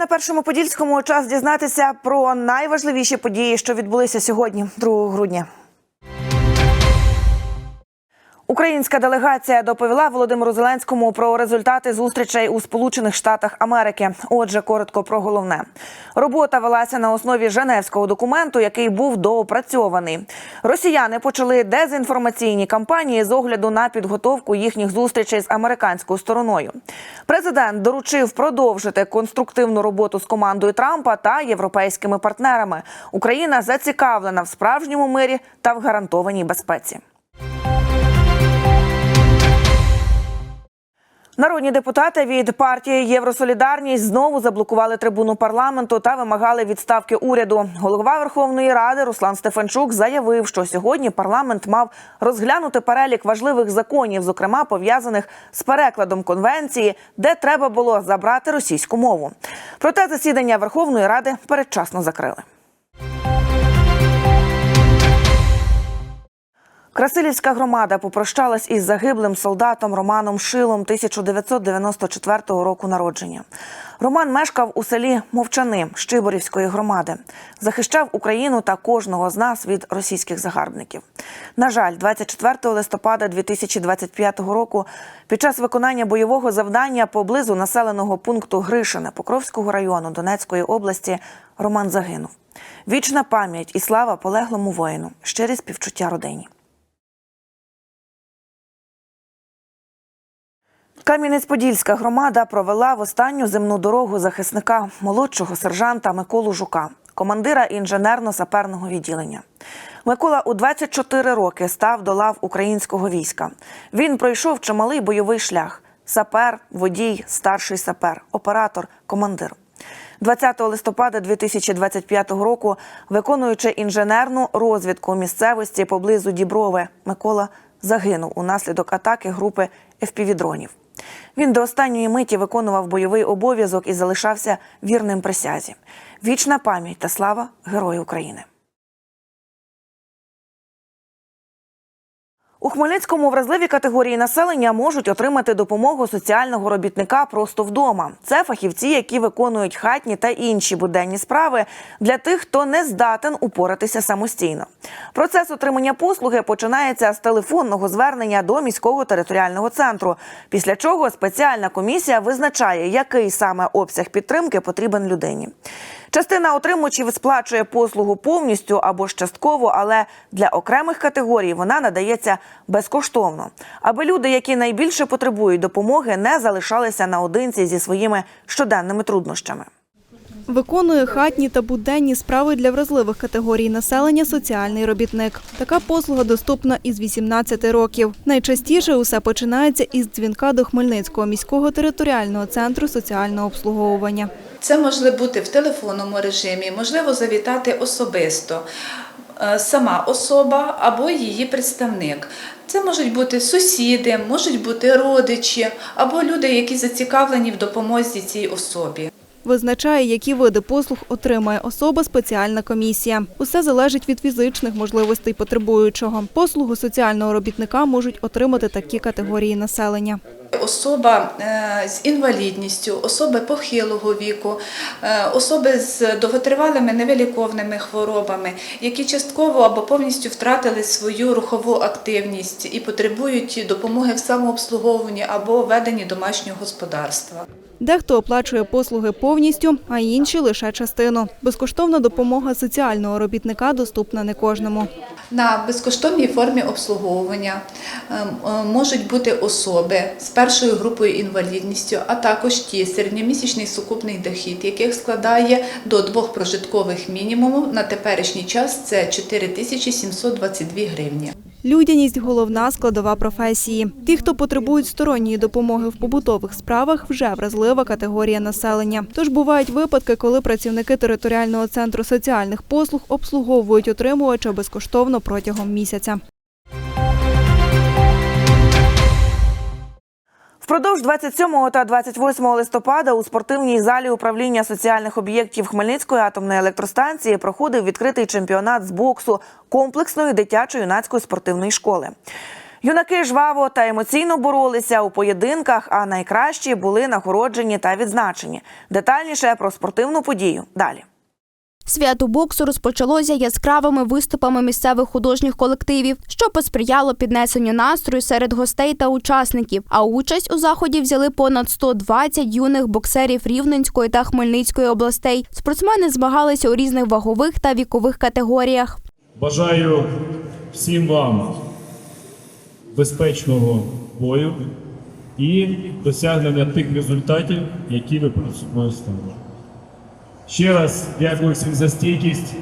на першому подільському час дізнатися про найважливіші події, що відбулися сьогодні, 2 грудня. Українська делегація доповіла Володимиру Зеленському про результати зустрічей у Сполучених Штатах Америки. Отже, коротко про головне. Робота велася на основі Женевського документу, який був доопрацьований. Росіяни почали дезінформаційні кампанії з огляду на підготовку їхніх зустрічей з американською стороною. Президент доручив продовжити конструктивну роботу з командою Трампа та європейськими партнерами. Україна зацікавлена в справжньому мирі та в гарантованій безпеці. Народні депутати від партії Євросолідарність знову заблокували трибуну парламенту та вимагали відставки уряду. Голова Верховної Ради Руслан Стефанчук заявив, що сьогодні парламент мав розглянути перелік важливих законів, зокрема пов'язаних з перекладом конвенції, де треба було забрати російську мову. Проте засідання Верховної Ради передчасно закрили. Красилівська громада попрощалась із загиблим солдатом Романом Шилом 1994 року народження. Роман мешкав у селі Мовчани Щиборівської громади, захищав Україну та кожного з нас від російських загарбників. На жаль, 24 листопада 2025 року, під час виконання бойового завдання поблизу населеного пункту Гришине Покровського району Донецької області, Роман загинув. Вічна пам'ять і слава полеглому воїну, щирі співчуття родині. Кам'янець-Подільська громада провела в останню земну дорогу захисника молодшого сержанта Миколу Жука, командира інженерно-саперного відділення. Микола у 24 роки став до лав українського війська. Він пройшов чималий бойовий шлях: сапер, водій, старший сапер, оператор, командир. 20 листопада 2025 року, виконуючи інженерну розвідку місцевості поблизу Діброви, Микола загинув унаслідок атаки групи ФПВ-дронів. Він до останньої миті виконував бойовий обов'язок і залишався вірним присязі. Вічна пам'ять та слава Герою України. У Хмельницькому вразливі категорії населення можуть отримати допомогу соціального робітника просто вдома. Це фахівці, які виконують хатні та інші буденні справи для тих, хто не здатен упоратися самостійно. Процес отримання послуги починається з телефонного звернення до міського територіального центру. Після чого спеціальна комісія визначає, який саме обсяг підтримки потрібен людині. Частина отримувачів сплачує послугу повністю або ж частково, але для окремих категорій вона надається безкоштовно, аби люди, які найбільше потребують допомоги, не залишалися наодинці зі своїми щоденними труднощами. Виконує хатні та буденні справи для вразливих категорій населення соціальний робітник. Така послуга доступна із 18 років. Найчастіше усе починається із дзвінка до Хмельницького міського територіального центру соціального обслуговування. Це може бути в телефонному режимі, можливо, завітати особисто е, сама особа або її представник. Це можуть бути сусіди, можуть бути родичі або люди, які зацікавлені в допомозі цій особі. Визначає, які види послуг отримає особа спеціальна комісія. Усе залежить від фізичних можливостей потребуючого. Послугу соціального робітника можуть отримати такі категорії населення. Особа е, з інвалідністю, особи похилого віку, е, особи з довготривалими невиліковними хворобами, які частково або повністю втратили свою рухову активність і потребують допомоги в самообслуговуванні або веденні домашнього господарства. Дехто оплачує послуги повністю, а інші лише частину. Безкоштовна допомога соціального робітника доступна не кожному. На безкоштовній формі обслуговування е, е, можуть бути особи з першою групою інвалідністю, а також ті середньомісячний сукупний дохід, яких складає до двох прожиткових мінімумів. На теперішній час це 4722 гривні. Людяність головна складова професії. Ті, хто потребують сторонньої допомоги в побутових справах, вже вразлива категорія населення. Тож бувають випадки, коли працівники територіального центру соціальних послуг обслуговують отримувача безкоштовно протягом місяця. Впродовж 27 та 28 листопада у спортивній залі управління соціальних об'єктів Хмельницької атомної електростанції проходив відкритий чемпіонат з боксу комплексної дитячо-юнацької спортивної школи. Юнаки жваво та емоційно боролися у поєдинках, а найкращі були нагороджені та відзначені. Детальніше про спортивну подію далі. Свято боксу розпочалося яскравими виступами місцевих художніх колективів, що посприяло піднесенню настрою серед гостей та учасників. А участь у заході взяли понад 120 юних боксерів Рівненської та Хмельницької областей. Спортсмени змагалися у різних вагових та вікових категоріях. Бажаю всім вам безпечного бою і досягнення тих результатів, які ви ставили. Ще раз дякую всім за стійкість.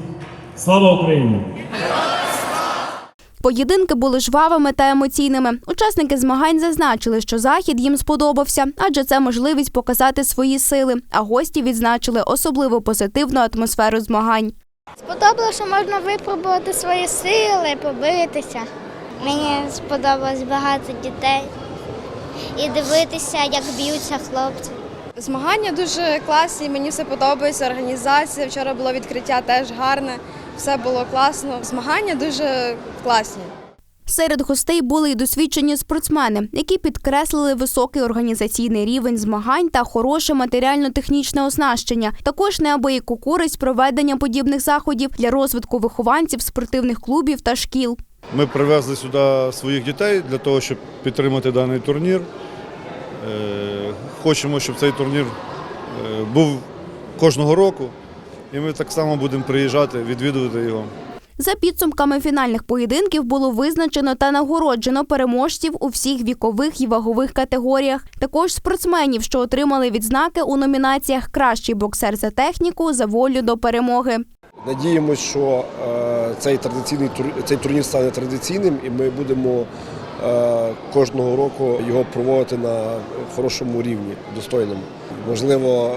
Слава Україні! Поєдинки були жвавими та емоційними. Учасники змагань зазначили, що захід їм сподобався, адже це можливість показати свої сили. А гості відзначили особливо позитивну атмосферу змагань. Сподобалося, що можна випробувати свої сили, побитися. Мені сподобалось багато дітей і дивитися, як б'ються хлопці. Змагання дуже класні, мені все подобається. Організація. Вчора було відкриття теж гарне, все було класно. Змагання дуже класні. Серед гостей були й досвідчені спортсмени, які підкреслили високий організаційний рівень змагань та хороше матеріально-технічне оснащення. Також неабияку користь проведення подібних заходів для розвитку вихованців спортивних клубів та шкіл. Ми привезли сюди своїх дітей для того, щоб підтримати даний турнір. Хочемо, щоб цей турнір е, був кожного року, і ми так само будемо приїжджати, відвідувати його. За підсумками фінальних поєдинків було визначено та нагороджено переможців у всіх вікових і вагових категоріях. Також спортсменів, що отримали відзнаки у номінаціях Кращий боксер за техніку за волю до перемоги. Надіємося, що е, цей традиційний цей турнір стане традиційним, і ми будемо кожного року його проводити на хорошому рівні, достойному. Можливо,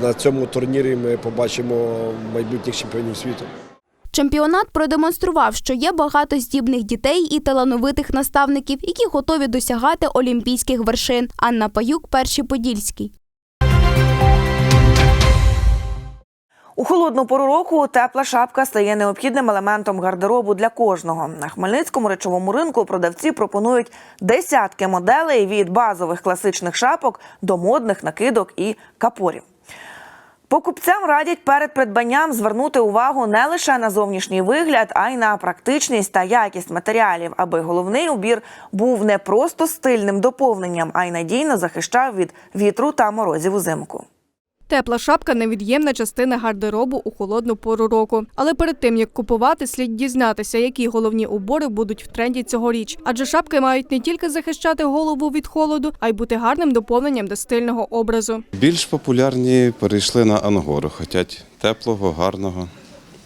е, на цьому турнірі ми побачимо майбутніх чемпіонів світу. Чемпіонат продемонстрував, що є багато здібних дітей і талановитих наставників, які готові досягати олімпійських вершин. Анна Паюк, перший подільський. У холодну пору року тепла шапка стає необхідним елементом гардеробу для кожного. На Хмельницькому речовому ринку продавці пропонують десятки моделей від базових класичних шапок до модних накидок і капорів. Покупцям радять перед придбанням звернути увагу не лише на зовнішній вигляд, а й на практичність та якість матеріалів, аби головний убір був не просто стильним доповненням, а й надійно захищав від вітру та морозів узимку. Тепла шапка невід'ємна частина гардеробу у холодну пору року. Але перед тим як купувати, слід дізнатися, які головні убори будуть в тренді цьогоріч. Адже шапки мають не тільки захищати голову від холоду, а й бути гарним доповненням до стильного образу. Більш популярні перейшли на ангору. Хотять теплого, гарного.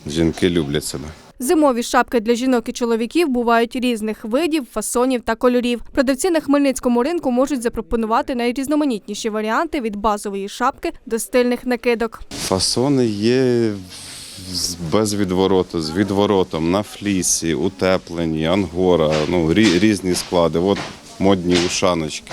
Жінки люблять себе. Зимові шапки для жінок і чоловіків бувають різних видів, фасонів та кольорів. Продавці на хмельницькому ринку можуть запропонувати найрізноманітніші варіанти від базової шапки до стильних накидок. Фасони є з- без відвороту, з відворотом, на флісі, утеплені, ангора, ну, рі- різні склади. От модні ушаночки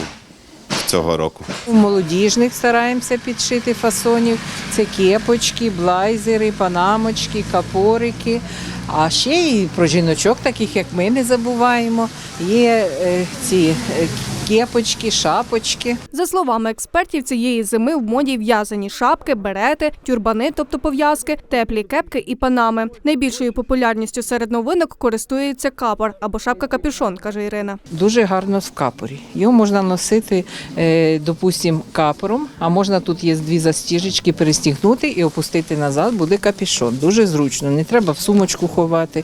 цього року. У молодіжних стараємося підшити фасонів. Це кепочки, блайзери, панамочки, капорики. А ще і про жіночок, таких як ми, не забуваємо. Є е, ці е, кепочки, шапочки. За словами експертів, цієї зими в моді в'язані шапки, берети, тюрбани, тобто пов'язки, теплі кепки і панами. Найбільшою популярністю серед новинок користується капор або шапка капюшон, каже Ірина. Дуже гарно в капорі. Його можна носити, е, допустимо, капором, а можна тут є дві застіжечки перестігнути і опустити назад, буде капюшон. Дуже зручно, не треба в сумочку ховати.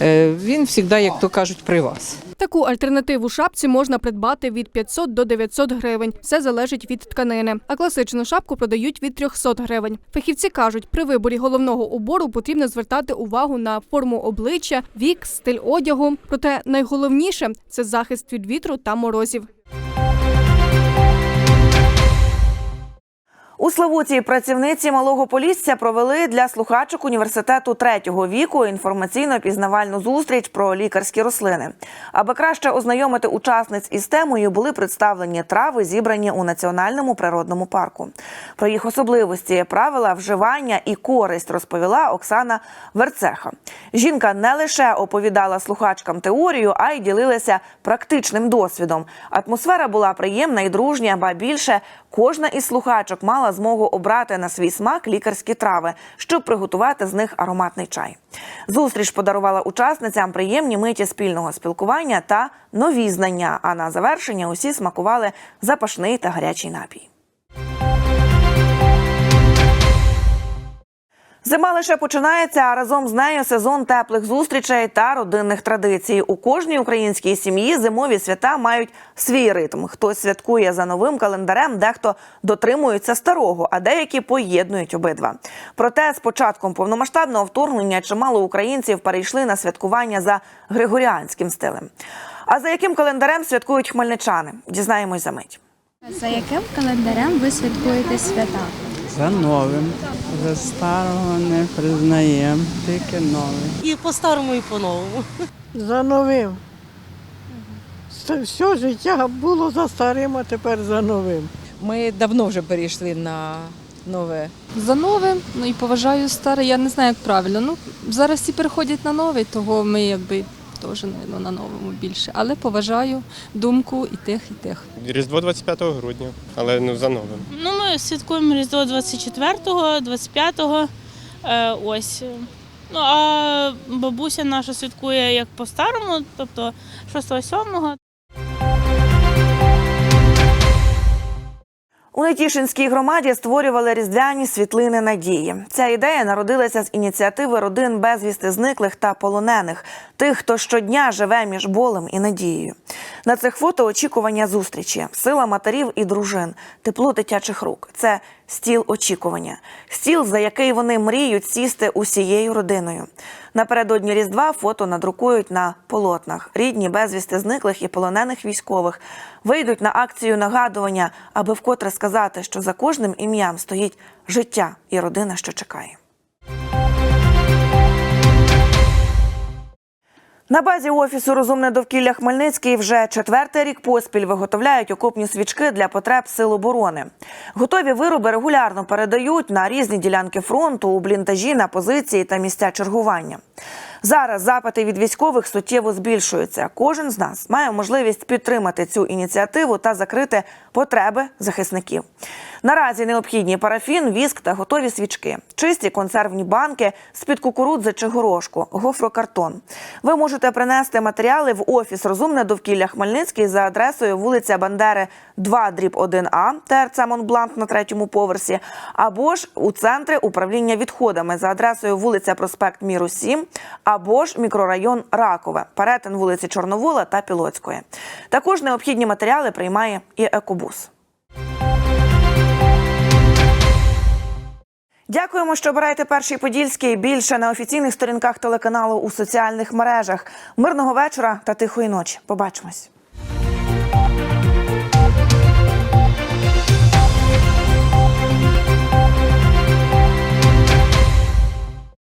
Е, Він завжди, як то кажуть, при вас. Таку альтернативу шапці можна придбати від 500 до 900 гривень. Все залежить від тканини. А класичну шапку продають від 300 гривень. Фахівці кажуть, при виборі головного убору потрібно звертати увагу на форму обличчя, вік, стиль одягу. Проте найголовніше це захист від вітру та морозів. У Славуті працівниці малого полісся провели для слухачок університету третього віку інформаційно-пізнавальну зустріч про лікарські рослини. Аби краще ознайомити учасниць із темою, були представлені трави, зібрані у національному природному парку. Про їх особливості, правила вживання і користь розповіла Оксана Верцеха. Жінка не лише оповідала слухачкам теорію, а й ділилася практичним досвідом. Атмосфера була приємна і дружня, ба більше кожна із слухачок мала змогу обрати на свій смак лікарські трави, щоб приготувати з них ароматний чай. Зустріч подарувала учасницям приємні миті спільного спілкування та нові знання. А на завершення усі смакували запашний та гарячий напій. Зима лише починається, а разом з нею сезон теплих зустрічей та родинних традицій. У кожній українській сім'ї зимові свята мають свій ритм. Хтось святкує за новим календарем, дехто дотримується старого, а деякі поєднують обидва. Проте з початком повномасштабного вторгнення чимало українців перейшли на святкування за григоріанським стилем. А за яким календарем святкують хмельничани? Дізнаємось за мить. За яким календарем ви святкуєте свята? За новим. За старого не признаємо, тільки новий. І по-старому, і по-новому. За новим. Це все життя було за старим, а тепер за новим. Ми давно вже перейшли на нове. За новим, ну і поважаю старе, я не знаю, як правильно. Ну, зараз всі переходять на новий, того ми якби теж мабуть, на новому більше. Але поважаю думку і тих, і тих. Різдво 25 грудня, але ну за новим. Ну, ми святкуємо Різдво 24-го, 25-го. Е, ось. Ну, а бабуся наша святкує як по-старому, тобто 6-7. У Нетішинській громаді створювали різдвяні світлини надії. Ця ідея народилася з ініціативи родин безвісти зниклих та полонених, тих, хто щодня живе між болем і надією. На цих фото очікування зустрічі, сила матерів і дружин, тепло дитячих рук. Це стіл очікування, стіл, за який вони мріють сісти усією родиною. Напередодні Різдва фото надрукують на полотнах. Рідні безвісти зниклих і полонених військових вийдуть на акцію нагадування, аби вкотре сказати, що за кожним ім'ям стоїть життя і родина, що чекає. На базі офісу Розумне довкілля Хмельницький вже четвертий рік поспіль виготовляють окопні свічки для потреб сил оборони. Готові вироби регулярно передають на різні ділянки фронту у бліндажі на позиції та місця чергування. Зараз запити від військових суттєво збільшуються. Кожен з нас має можливість підтримати цю ініціативу та закрити потреби захисників. Наразі необхідні парафін, віск та готові свічки, чисті консервні банки з-під кукурудзи чи горошку, гофрокартон. Ви можете принести матеріали в офіс Розумне довкілля Хмельницький за адресою вулиця Бандери 2 дріб 1А, ТРЦ Монбланк на третьому поверсі, або ж у центри управління відходами за адресою вулиця Проспект Міру 7, або ж мікрорайон Ракове, перетин вулиці Чорновола та Пілоцької. Також необхідні матеріали приймає і екобус. Дякуємо, що обираєте перший подільський більше на офіційних сторінках телеканалу у соціальних мережах. Мирного вечора та тихої ночі. Побачимось.